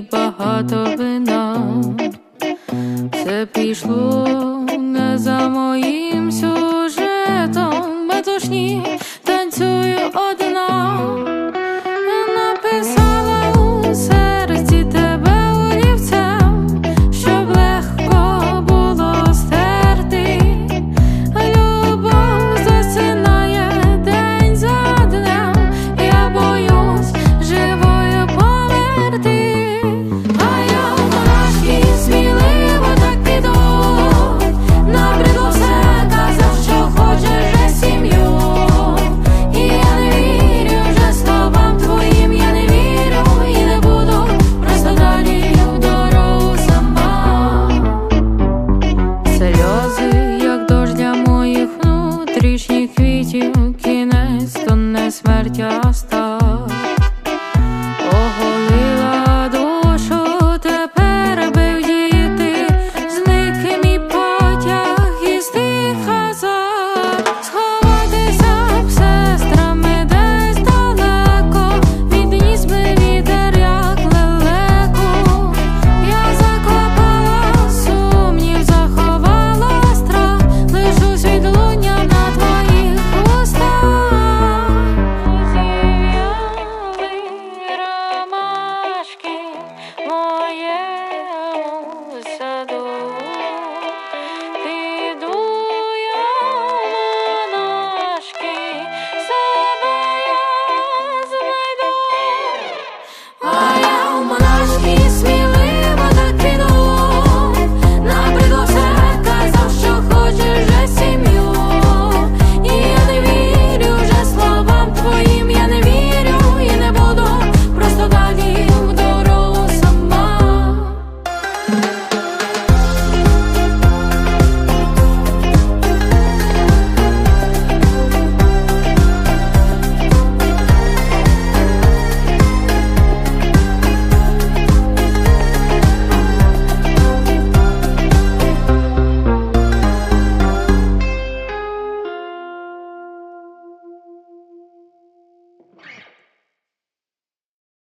багато вина, все пішло не за моїм сюжетом, метушні танцюю один. вічні квітів, кінець, то не смерть, а став.